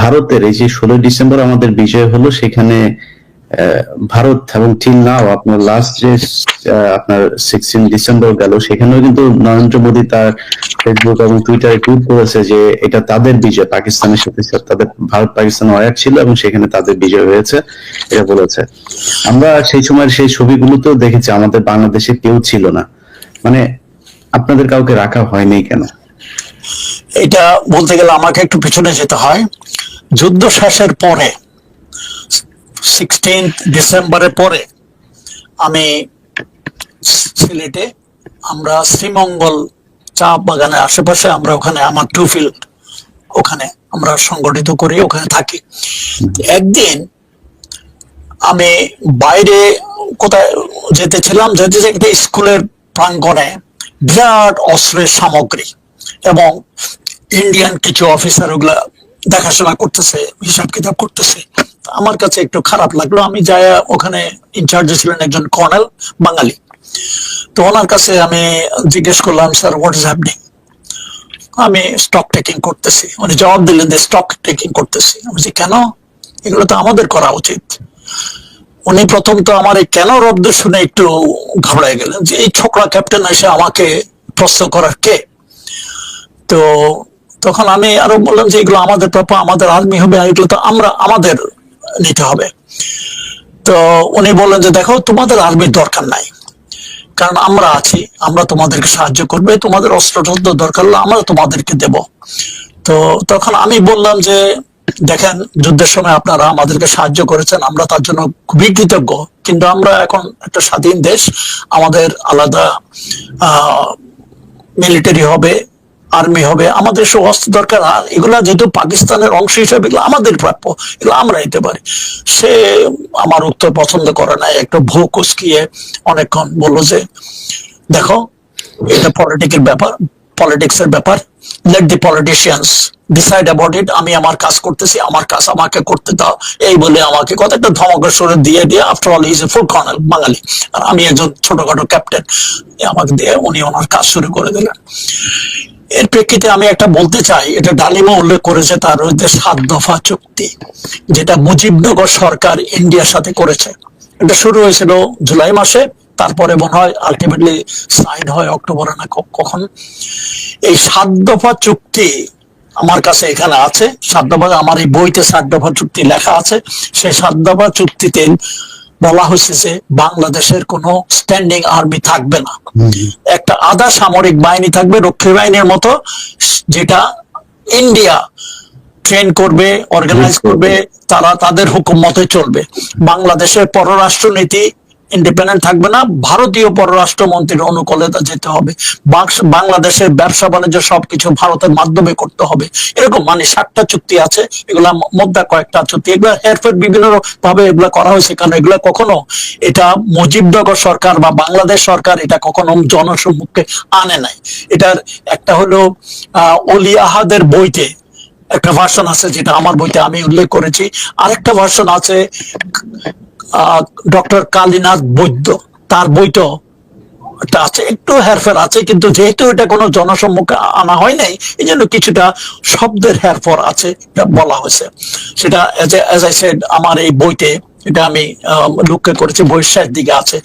ভারতের এই যে ষোলোই ডিসেম্বর আমাদের বিজয় হলো, সেখানে ভারত এবং টিল নাও আপনার লাস্ট যে আপনার সিক্সটিন ডিসেম্বর গেল, সেখানেও কিন্তু নরেন্দ্র মোদী তার ফেসবুক এবং টুইটারে টুইট করেছে যে এটা তাদের বিজয়, পাকিস্তানের সাথে তাদের ভারত পাকিস্তান ওয়ার ছিল এবং সেখানে তাদের বিজয় হয়েছে, এটা বলেছে। আমরা সেই সময় সেই ছবিগুলোতেও দেখেছি, আমাদের বাংলাদেশে কেউ ছিল না। মানে আপনাদের কাউকে রাখা হয়নি কেন? এটা বলতে গেলে আমাকে একটু পিছনে যেতে হয়। যুদ্ধ শেষের পরে সিক্সটিন ডিসেম্বরের পরে, আমি সিলেটে আমরা শ্রীমঙ্গল চা বাগানের আশেপাশে আমরা ওখানে আমার টু ফিল্ড ওখানে আমরা সংগঠিত করি, ওখানে থাকি। একদিন আমি বাইরে কোথায় যেতেছিলাম যেতে যেতে স্কুলের প্রাঙ্গণে বিরাট অস্ত্রের সামগ্রী এবং ইন্ডিয়ান কিছু অফিসার ওগুলা দেখাশোনা করতেছে, হিসাব কিতাব করতেছে। আমার কাছে একটু খারাপ লাগল। আমি যাই ওখানে ইনচার্জে ছিলেন একজন কর্নেল বাঙালি। তো ওনার কাছে আমি জিজ্ঞেস করলাম স্যার হোয়াট ইজ হ্যাপনিং আমি স্টক টেকিং করতেছি। উনি জবাব দিলেন যে স্টক টেকিং করতেছি। আমি বলছি, কেন? এগুলো তো আমাদের করা উচিত। উনি প্রথম তো আমার এই কেন রব্দ শুনে একটু ঘাবড়ায় গেলেন যে, এই ছোকরা ক্যাপ্টেন এসে আমাকে প্রশ্ন করার কে? তো তখন আমি আরও বললাম যে, এগুলো আমাদের প্রাপ্য আমাদের আর্মি হবে এগুলো তো আমরা, আমাদের নিতে হবে। তো উনি বললেন যে, দেখো, তোমাদের আর্মির দরকার নাই। কারণ আমরা আছি, আমরা তোমাদেরকে সাহায্য করবে, তোমাদের অস্ত্র টস্ত্র দরকার হলে আমরা তোমাদেরকে দেব। তো তখন আমি বললাম যে, দেখেন, যুদ্ধের সময় আপনারা আমাদেরকে সাহায্য করেছেন, আমরা তার জন্য খুবই কৃতজ্ঞ। কিন্তু আমরা এখন একটা স্বাধীন দেশ, আমাদের আলাদা মিলিটারি হবে আর্মি হবে, আমাদের সব অস্ত্র দরকার। আর এগুলা যেহেতু পাকিস্তানের অংশ হিসেবে, এগুলো আমাদের প্রাপ্য, এগুলো আমরা নিতে পারি। সে আমার উত্তর পছন্দ করে না একটু ভূ কুচকিয়ে অনেকক্ষণ বলল যে, দেখো, এটা পলিটিক্যাল ব্যাপার পলিটিক্স এর ব্যাপার। Let the politicians decide about it আমি আমার কাজ করতেছি, আমার কাজ আমাকে করতে দাও। এই বলে আমাকে কত একটা ধমকের সরে দিয়ে দিয়ে after all is a full colonel বাঙালি। আর আমি একজন ছোটখাটো ক্যাপ্টেন আমাকে দিয়ে উনি ওনার কাজ শুরু করে দিলেন। এর প্রেক্ষিতে আমি একটা বলতে চাই, এটা ডালিমা উল্লেখ করেছে তার হচ্ছে সাত দফা চুক্তি, যেটা মুজিবনগর সরকার ইন্ডিয়ার সাথে করেছে। এটা শুরু হয়েছিল জুলাই মাসে, তারপরে মনে হয় আলটিমেটলি সাইন হয় অক্টোবরে না কখন। এই সাত দফা চুক্তি আমার কাছে এখানে আছে, সাত দফা, আমার এই বইতে সাত দফা চুক্তি লেখা আছে। সেই সাত দফা চুক্তিতে বলা হচ্ছে যে বাংলাদেশের কোনো স্ট্যান্ডিং আর্মি থাকবে না। একটা আধা সামরিক বাহিনী থাকবে রক্ষী বাহিনীর মতো যেটা ইন্ডিয়া ট্রেন করবে অর্গানাইজ করবে। তারা তাদের হুকুম মতে চলবে। বাংলাদেশের পররাষ্ট্র নীতি ইন্ডিপেন্ডেন্ট থাকবে না, ভারতীয় পররাষ্ট্র মন্ত্রীর অনুকূলে যেতে হবে। বাংলাদেশের ব্যবসা বাণিজ্য সবকিছু ভারতের মাধ্যমে করতে হবে। এরকম মানে সাতটা চুক্তি আছে, এগুলা মধ্যে কয়েকটা চুক্তি। এগুলা হেরফের বিভিন্ন ভাবে এগুলা করা হয়েছে, কারণ এগুলা কখনো এটা মুজিবনগর সরকার বা বাংলাদেশ সরকার এটা কখনো জনসম্মুখে আনে নাই। এটার একটা হলো, আহ, অলি আহাদের বইতে একটা ভার্সন আছে, যেটা আমার বইতে আমি উল্লেখ করেছি। আরেকটা ভার্সন আছে ডক্টর কালীনাথ বৈদ্য। তার বইটা আছে, একটু হেরফের আছে, কিন্তু যেহেতু এটা কোনো জনসম্মুখে আনা হয় নাই এই জন্য কিছুটা শব্দের হেরফর আছে, এটা বলা হয়েছে। সেটা এজ আই সেড আমার এই বইতে, এটা আমি লক্ষ্য করেছি, বইয়ের দিকে আছে।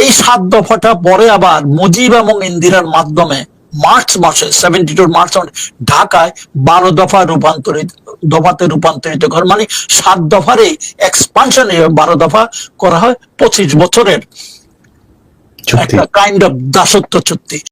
এই সাত দফাটা পরে আবার মুজিব এবং ইন্দিরার মাধ্যমে মার্চ মাসে সেভেন্টি টু মার্চ মাসে ঢাকায় বারো দফা রূপান্তরিত দফাতে রূপান্তরিত করে মানে সাত দফারই এক্সপানশন বারো দফা করা হয় পঁচিশ বছরের একটা কাইন্ড অফ দাসত্ব চুক্তি।